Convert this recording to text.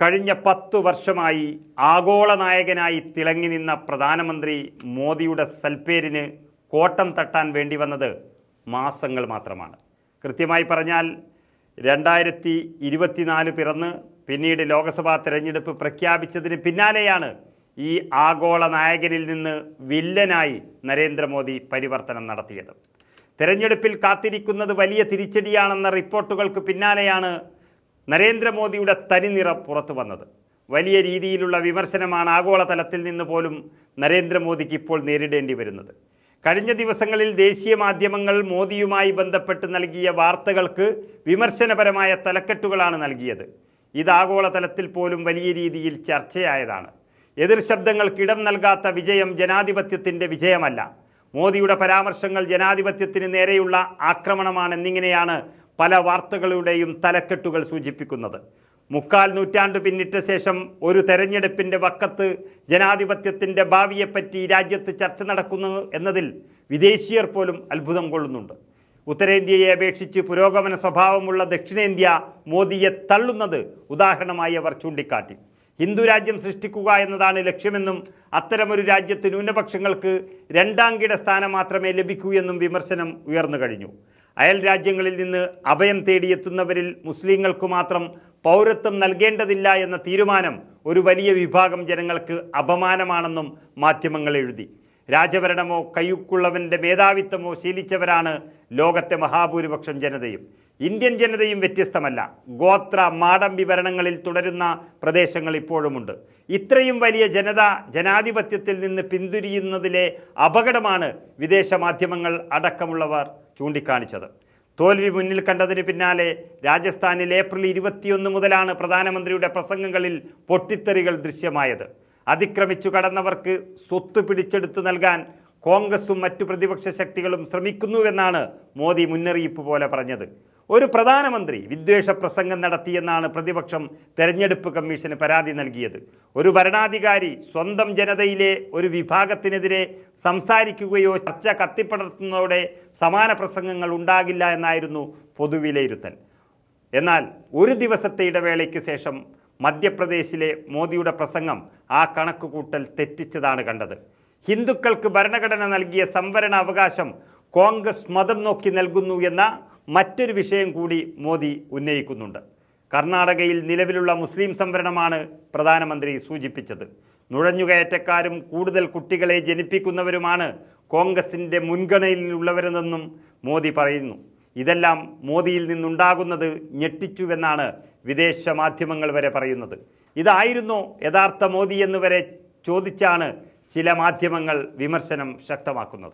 കഴിഞ്ഞ പത്തു വർഷമായി ആഗോള നായകനായി തിളങ്ങി നിന്ന പ്രധാനമന്ത്രി മോദിയുടെ സൽപ്പേരിന് കോട്ടം തട്ടാൻ വേണ്ടി വന്നത് മാസങ്ങൾ മാത്രമാണ്. കൃത്യമായി പറഞ്ഞാൽ രണ്ടായിരത്തി ഇരുപത്തിനാല് പിറന്ന് പിന്നീട് ലോക്സഭാ തെരഞ്ഞെടുപ്പ് പ്രഖ്യാപിച്ചതിന് പിന്നാലെയാണ് ഈ ആഗോള നായകനിൽ നിന്ന് വില്ലനായി നരേന്ദ്രമോദി പരിവർത്തനം നടത്തിയത്. തെരഞ്ഞെടുപ്പിൽ കാത്തിരിക്കുന്നത് വലിയ തിരിച്ചടിയാണെന്ന റിപ്പോർട്ടുകൾക്ക് പിന്നാലെയാണ് നരേന്ദ്രമോദിയുടെ തനിനിറ പുറത്തു വന്നത്. വലിയ രീതിയിലുള്ള വിമർശനമാണ് ആഗോളതലത്തിൽ നിന്ന് പോലും നരേന്ദ്രമോദിക്ക് ഇപ്പോൾ നേരിടേണ്ടി വരുന്നത്. കഴിഞ്ഞ ദിവസങ്ങളിൽ ദേശീയ മാധ്യമങ്ങൾ മോദിയുമായി ബന്ധപ്പെട്ട് നൽകിയ വാർത്തകൾക്ക് വിമർശനപരമായ തലക്കെട്ടുകളാണ് നൽകിയത്. ഇത് ആഗോളതലത്തിൽ പോലും വലിയ രീതിയിൽ ചർച്ചയായതാണ്. എതിർ ശബ്ദങ്ങൾക്കിടം നൽകാത്ത വിജയം ജനാധിപത്യത്തിന്റെ വിജയമല്ല. മോദിയുടെ പരാമർശങ്ങൾ ജനാധിപത്യത്തിന് നേരെയുള്ള ആക്രമണമാണെന്നിങ്ങനെയാണ് പല വാർത്തകളുടെയും തലക്കെട്ടുകൾ സൂചിപ്പിക്കുന്നത്. മുക്കാൽ നൂറ്റാണ്ട് പിന്നിട്ട ശേഷം ഒരു തെരഞ്ഞെടുപ്പിന്റെ വക്കത്ത് ജനാധിപത്യത്തിന്റെ ഭാവിയെപ്പറ്റി രാജ്യത്ത് ചർച്ച നടക്കുന്നു എന്നതിൽ വിദേശീയർ പോലും അത്ഭുതം കൊള്ളുന്നുണ്ട്. ഉത്തരേന്ത്യയെ അപേക്ഷിച്ച് പുരോഗമന സ്വഭാവമുള്ള ദക്ഷിണേന്ത്യ മോദിയെ തള്ളുന്നത് ഉദാഹരണമായി അവർ ചൂണ്ടിക്കാട്ടി. ഹിന്ദു രാജ്യം സൃഷ്ടിക്കുക എന്നതാണ് ലക്ഷ്യമെന്നും അത്തരമൊരു രാജ്യത്ത് ന്യൂനപക്ഷങ്ങൾക്ക് രണ്ടാം കിട സ്ഥാനം മാത്രമേ ലഭിക്കൂ എന്നും വിമർശനം ഉയർന്നു കഴിഞ്ഞു. അയൽ രാജ്യങ്ങളിൽ നിന്ന് അഭയം തേടിയെത്തുന്നവരിൽ മുസ്ലിങ്ങൾക്ക് മാത്രം പൗരത്വം നൽകേണ്ടതില്ല എന്ന തീരുമാനം ഒരു വലിയ വിഭാഗം ജനങ്ങൾക്ക് അപമാനമാണെന്നും മാധ്യമങ്ങൾ എഴുതി. രാജഭരണമോ കയ്യുക്കുള്ളവന്റെ മേധാവിത്വമോ ശീലിച്ചവരാണ് ലോകത്തെ മഹാഭൂരിപക്ഷം ജനതയും. ഇന്ത്യൻ ജനതയും വ്യത്യസ്തമല്ല. ഗോത്ര മാടമ്പി ഭരണങ്ങളിൽ തുടരുന്ന പ്രദേശങ്ങൾ ഇപ്പോഴുമുണ്ട്. ഇത്രയും വലിയ ജനത ജനാധിപത്യത്തിൽ നിന്ന് പിന്തിരിയുന്നതിലെ അപകടമാണ് വിദേശ മാധ്യമങ്ങൾ അടക്കമുള്ളവർ ചൂണ്ടിക്കാണിച്ചത്. തോൽവി മുന്നിൽ കണ്ടതിന് പിന്നാലെ രാജസ്ഥാനിൽ ഏപ്രിൽ ഇരുപത്തിയൊന്ന് മുതലാണ് പ്രധാനമന്ത്രിയുടെ പ്രസംഗങ്ങളിൽ പൊട്ടിത്തെറികൾ ദൃശ്യമായത്. അതിക്രമിച്ചു കടന്നവർക്ക് സ്വത്ത് പിടിച്ചെടുത്തു നൽകാൻ കോൺഗ്രസും മറ്റു പ്രതിപക്ഷ ശക്തികളും ശ്രമിക്കുന്നുവെന്നാണ് മോദി മുന്നറിയിപ്പ് പോലെ പറഞ്ഞത്. ഒരു പ്രധാനമന്ത്രി വിദ്വേഷ പ്രസംഗം നടത്തിയെന്നാണ് പ്രതിപക്ഷം തെരഞ്ഞെടുപ്പ് കമ്മീഷന് പരാതി നൽകിയത്. ഒരു ഭരണാധികാരി സ്വന്തം ജനതയിലെ ഒരു വിഭാഗത്തിനെതിരെ സംസാരിക്കുകയോ ചർച്ച കത്തിപ്പടർത്തുന്നതോടെ സമാന പ്രസംഗങ്ങൾ ഉണ്ടാകില്ല എന്നായിരുന്നു പൊതുവിലയിരുത്തൽ. എന്നാൽ ഒരു ദിവസത്തെ ഇടവേളയ്ക്ക് ശേഷം മധ്യപ്രദേശിലെ മോദിയുടെ പ്രസംഗം ആ കണക്കുകൂട്ടൽ തെറ്റിച്ചതാണ് കണ്ടത്. ഹിന്ദുക്കൾക്ക് ഭരണഘടന നൽകിയ സംവരണ അവകാശം കോൺഗ്രസ് മതം നോക്കി നൽകുന്നു എന്ന മറ്റൊരു വിഷയം കൂടി മോദി ഉന്നയിക്കുന്നുണ്ട്. കർണാടകയിൽ നിലവിലുള്ള മുസ്ലിം സംവരണമാണ് പ്രധാനമന്ത്രി സൂചിപ്പിച്ചത്. നുഴഞ്ഞുകയറ്റക്കാരും കൂടുതൽ കുട്ടികളെ ജനിപ്പിക്കുന്നവരുമാണ് കോൺഗ്രസിന്റെ മുൻഗണനയിലുള്ളവരെന്നും മോദി പറയുന്നു. ഇതെല്ലാം മോദിയിൽ നിന്നുണ്ടാകുന്നത് ഞെട്ടിച്ചുവെന്നാണ് വിദേശ മാധ്യമങ്ങൾ വരെ പറയുന്നത്. ഇതായിരുന്നോ യഥാർത്ഥ മോദി എന്ന് വരെ ചോദിച്ചാണ് ചില മാധ്യമങ്ങൾ വിമർശനം ശക്തമാക്കുന്നത്.